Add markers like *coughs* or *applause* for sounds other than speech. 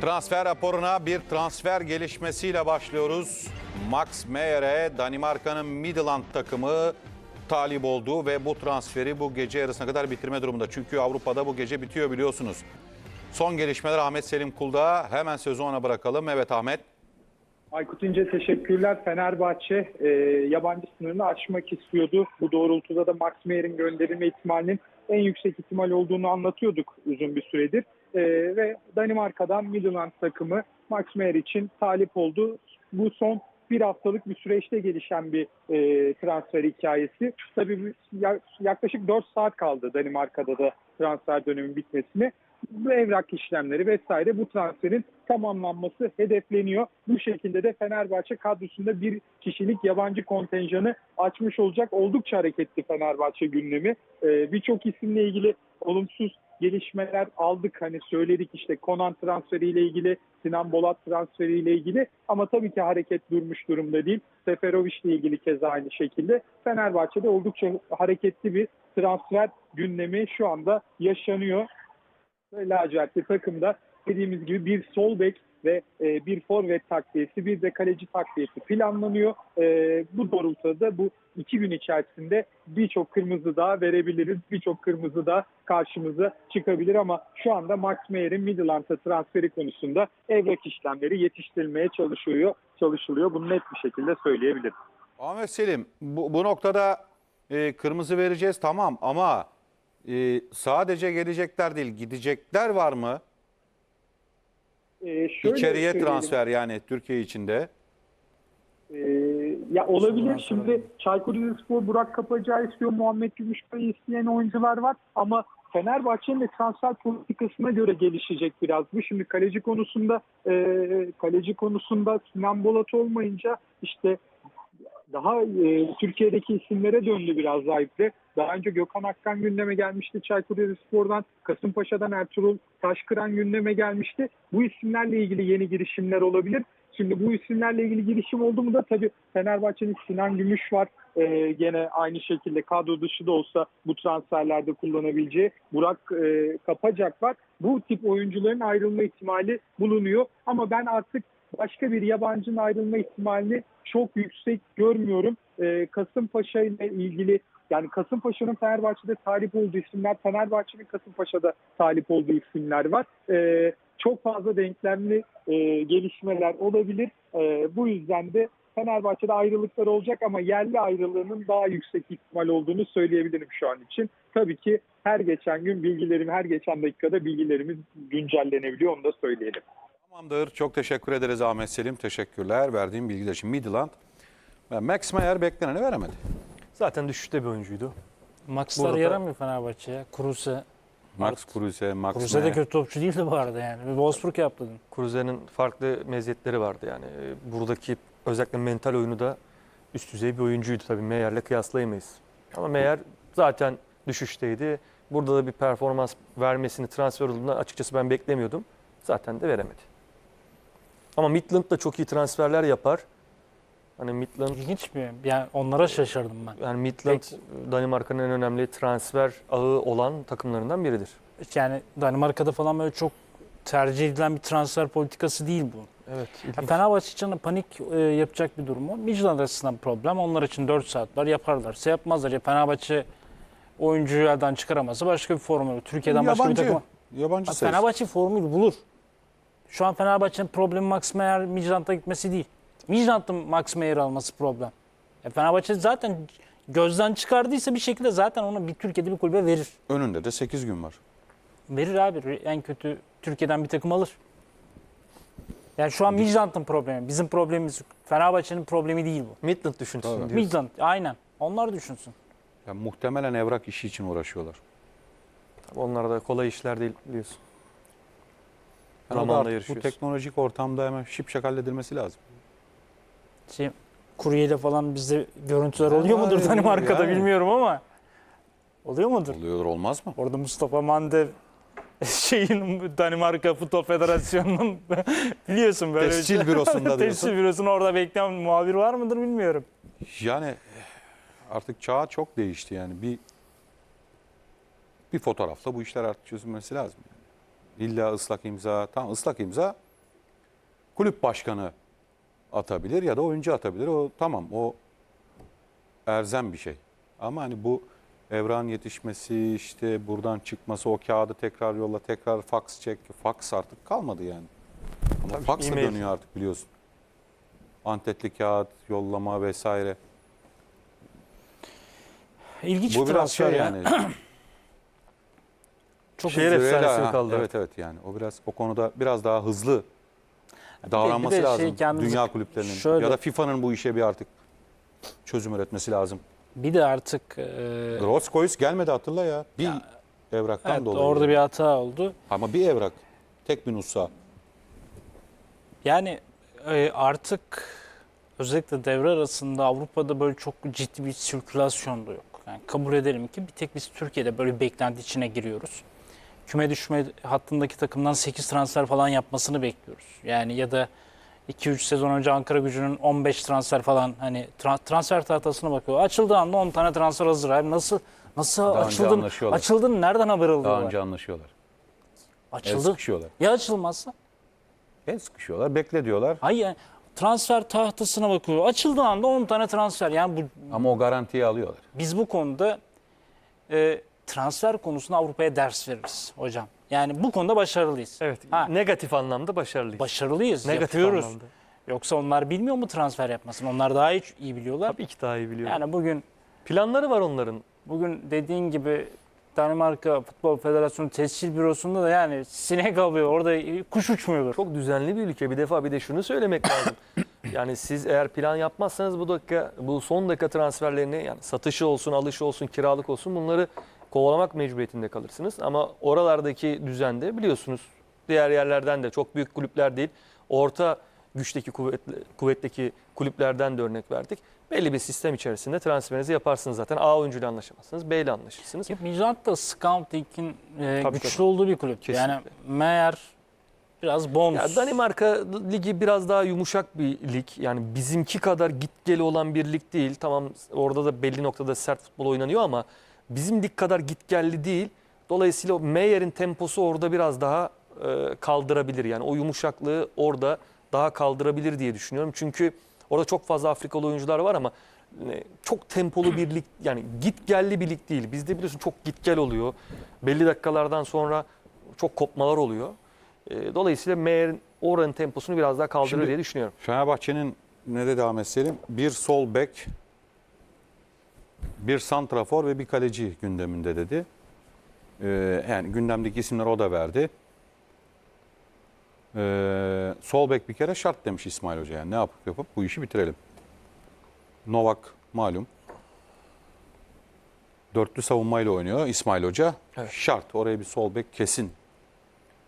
Transfer raporuna bir transfer gelişmesiyle başlıyoruz. Max Meyer'e Danimarka'nın Midland takımı talip oldu ve bu transferi bu gece yarısına kadar bitirme durumunda. Çünkü Avrupa'da bu gece bitiyor biliyorsunuz. Son gelişmeler Ahmet Selim Kul'da. Hemen sözü ona bırakalım. Evet Ahmet. Aykut İnce teşekkürler. Fenerbahçe e, yabancı sınırını aşmak istiyordu. Bu doğrultuda da Max Meyer'in gönderilme ihtimalinin en yüksek ihtimal olduğunu anlatıyorduk uzun bir süredir. E, ve Danimarka'dan Midland takımı Max Meyer için talip oldu. Bu son bir haftalık bir süreçte gelişen bir e, transfer hikayesi. Tabii yaklaşık 4 saat kaldı Danimarka'da da transfer dönemin bitmesine. Bu evrak işlemleri vesaire bu transferin tamamlanması hedefleniyor. Bu şekilde de Fenerbahçe kadrosunda bir kişilik yabancı kontenjanı açmış olacak. Oldukça hareketli Fenerbahçe gündemi. Ee, Birçok isimle ilgili olumsuz gelişmeler aldık. Hani söyledik işte Konan transferiyle ilgili, Sinan Bolat transferiyle ilgili ama tabii ki hareket durmuş durumda değil. Seferovic ile ilgili keza aynı şekilde. Fenerbahçe'de oldukça hareketli bir transfer gündemi şu anda yaşanıyor ve lacivertli takımda dediğimiz gibi bir sol bek ve e, bir forvet takviyesi, bir de kaleci takviyesi planlanıyor. E, bu doğrultuda da bu iki gün içerisinde birçok kırmızı daha verebiliriz. Birçok kırmızı da karşımıza çıkabilir ama şu anda Max Meyer'in Midland'a transferi konusunda evrak işlemleri yetiştirilmeye çalışıyor, çalışılıyor. Bunu net bir şekilde söyleyebilirim. Ahmet Selim bu, bu noktada e, kırmızı vereceğiz tamam ama e, sadece gelecekler değil gidecekler var mı? E, şöyle İçeriye söyleyelim. transfer yani Türkiye içinde. Ee, ya olabilir şimdi Çaykur Rizespor Burak Kapacağı istiyor, Muhammed Gümüşkay'ı isteyen oyuncular var ama Fenerbahçe'nin de transfer politikasına göre gelişecek biraz bu. Şimdi kaleci konusunda e, kaleci konusunda Sinan Bolat olmayınca işte daha e, Türkiye'deki isimlere döndü biraz Zayıf'le. Daha önce Gökhan Akkan gündeme gelmişti Çaykur Rizespor'dan. Kasımpaşa'dan Ertuğrul Taşkıran gündeme gelmişti. Bu isimlerle ilgili yeni girişimler olabilir. Şimdi bu isimlerle ilgili girişim oldu mu da tabii Fenerbahçe'nin Sinan Gümüş var. Ee, gene aynı şekilde kadro dışı da olsa bu transferlerde kullanabileceği Burak e, Kapacak var. Bu tip oyuncuların ayrılma ihtimali bulunuyor. Ama ben artık başka bir yabancının ayrılma ihtimalini çok yüksek görmüyorum. Ee, Kasımpaşa ile ilgili yani Kasımpaşa'nın Fenerbahçe'de talip olduğu isimler, Fenerbahçe'nin Kasımpaşa'da talip olduğu isimler var. Ee, çok fazla denklemli e, gelişmeler olabilir. E, bu yüzden de Fenerbahçe'de ayrılıklar olacak ama yerli ayrılığının daha yüksek ihtimal olduğunu söyleyebilirim şu an için. Tabii ki her geçen gün bilgilerim, her geçen dakikada bilgilerimiz güncellenebiliyor onu da söyleyelim. Tamamdır. Çok teşekkür ederiz Ahmet Selim. Teşekkürler verdiğim bilgiler için. Midland ve Max Meyer bekleneni veremedi. Zaten düşüşte bir oyuncuydu. Maxlar Burada- yaramıyor Fenerbahçe'ye. Kruse. Max Kruse, Max Kruse de kötü topçu değildi bu arada yani. Bir Wolfsburg yaptı. Kruse'nin farklı meziyetleri vardı yani. Ee, Buradaki özellikle mental oyunu da üst düzey bir oyuncuydu tabii. Meyer'le kıyaslayamayız. Ama Meyer zaten düşüşteydi. Burada da bir performans vermesini transfer olduğunda açıkçası ben beklemiyordum. Zaten de veremedi. Ama Midland da çok iyi transferler yapar. Hani Midland İlginç bir. Yani onlara şaşırdım ben. yani Midland Danimarka'nın en önemli transfer ağı olan takımlarından biridir. Yani Danimarka'da falan böyle çok tercih edilen bir transfer politikası değil bu. Evet. Ya Fenerbahçe için de panik e, yapacak bir durum o. Midland açısından problem. Onlar için 4 saat var. Yaparlarsa yapmazlar. Ya Fenerbahçe oyuncuyu elden çıkaramazsa başka bir formül. Türkiye'den başka bir Yabancı, takım. yabancı sayısı. Fenerbahçe formül bulur. Şu an Fenerbahçe'nin problemi Max Meyer Midland'a gitmesi değil. Midland'ın Max Meyer alması problem. Ya Fenerbahçe zaten gözden çıkardıysa bir şekilde zaten onu bir Türkiye'de bir kulübe verir. Önünde de 8 gün var. Verir abi. En kötü Türkiye'den bir takım alır. Yani şu an Midland'ın problemi. Bizim problemimiz Fenerbahçe'nin problemi değil bu. Midland düşünsün Tabii. diyorsun. Midland aynen. Onlar düşünsün. Ya, muhtemelen evrak işi için uğraşıyorlar. Onlar da kolay işler değil biliyorsun. Yani o da bu teknolojik ortamda hemen şipşak halledilmesi lazım. Şey, kuryeyle falan bizde görüntüler oluyor mudur yani- Danimarka'da yani. bilmiyorum ama. Oluyor mudur? Oluyor olmaz mı? Orada Mustafa Mandev şeyin Danimarka Futbol Federasyonu'nun *laughs* biliyorsun böyle bir Tescil şey. bürosunda *laughs* diyorsun. Tescil bürosunda orada bekleyen muhabir var mıdır bilmiyorum. Yani artık çağ çok değişti yani. Bir bir fotoğrafla bu işler artık çözülmesi lazım. İlla ıslak imza, tamam ıslak imza kulüp başkanı atabilir ya da oyuncu atabilir. O tamam o erzem bir şey. Ama hani bu evran yetişmesi işte buradan çıkması o kağıdı tekrar yolla tekrar fax çek. Fax artık kalmadı yani. Ama Tabii, fax da dönüyor artık biliyorsun. Antetli kağıt, yollama vesaire. İlginç Bu bir biraz şey yani. *clears throat* Çok Şehir efsanesi kaldı? Evet evet yani o biraz o konuda biraz daha hızlı davranması bir de şey lazım kendimizi- dünya kulüplerinin şöyle- ya da FIFA'nın bu işe bir artık çözüm üretmesi lazım. Bir de artık e, Groskoyus gelmedi hatırla ya. Bir evraktan evet, dolayı. orada bir hata oldu. Ama bir evrak. Tek bir nusra. Yani e, artık özellikle devre arasında Avrupa'da böyle çok ciddi bir sirkülasyon da yok. Yani kabul edelim ki bir tek biz Türkiye'de böyle bir beklenti içine giriyoruz. Küme düşme hattındaki takımdan 8 transfer falan yapmasını bekliyoruz. Yani ya da 2-3 sezon önce Ankara gücünün 15 transfer falan hani tra- transfer tahtasına bakıyor. Açıldığı anda 10 tane transfer hazır abi. Nasıl nasıl Daha açıldın? Açıldın nereden haber Daha alıyorlar? önce anlaşıyorlar. El Açıldı. sıkışıyorlar. Ya açılmazsa? El sıkışıyorlar. Bekle diyorlar. Hayır transfer tahtasına bakıyor. Açıldığı anda 10 tane transfer. Yani bu Ama o garantiyi alıyorlar. biz bu konuda e, transfer konusunda Avrupa'ya ders veririz hocam. Yani bu konuda başarılıyız. Evet. Ha. Negatif anlamda başarılıyız. Başarılıyız. Negatif yapıyoruz. anlamda. Yoksa onlar bilmiyor mu transfer yapmasını? Onlar daha iyi, iyi biliyorlar. Tabii ki daha iyi biliyorum. Yani bugün Planları var onların. bugün dediğin gibi Danimarka Futbol Federasyonu Tescil Bürosu'nda da yani sinek alıyor. Orada kuş uçmuyordur. Çok düzenli bir ülke. Bir defa bir de şunu söylemek *coughs* lazım. Yani siz eğer plan yapmazsanız bu dakika bu son dakika transferlerini yani satışı olsun, alışı olsun, kiralık olsun bunları kovalamak mecburiyetinde kalırsınız. Ama oralardaki düzende biliyorsunuz diğer yerlerden de çok büyük kulüpler değil. Orta güçteki kuvvetli, kuvvetteki kulüplerden de örnek verdik. Belli bir sistem içerisinde transferinizi yaparsınız zaten. A oyuncuyla anlaşamazsınız, B ile anlaşırsınız. Ya da Scouting'in e, Tabii, güçlü tabii. olduğu bir kulüp. Yani Kesinlikle. meğer biraz bonus. Ya Danimarka ligi biraz daha yumuşak bir lig. Yani bizimki kadar git gel olan bir lig değil. Tamam orada da belli noktada sert futbol oynanıyor ama bizim lig kadar git gelli değil. Dolayısıyla Meyer'in temposu orada biraz daha e, kaldırabilir. Yani o yumuşaklığı orada daha kaldırabilir diye düşünüyorum. Çünkü orada çok fazla Afrikalı oyuncular var ama e, çok tempolu bir lig yani git gelli bir lig değil. Bizde biliyorsun çok git gel oluyor. Belli dakikalardan sonra çok kopmalar oluyor. E, Dolayısıyla Meyer'in oranın temposunu biraz daha kaldırır Şimdi- diye düşünüyorum. Fenerbahçe'nin ne de devam etselim bir sol bek, bir santrafor ve bir kaleci gündeminde dedi. Ee, yani gündemdeki isimleri o da verdi. Ee, sol bek bir kere şart demiş İsmail Hoca yani ne yapıp yapıp bu işi bitirelim. Novak malum. Dörtlü savunmayla oynuyor İsmail Hoca. Evet. Şart oraya bir sol bek kesin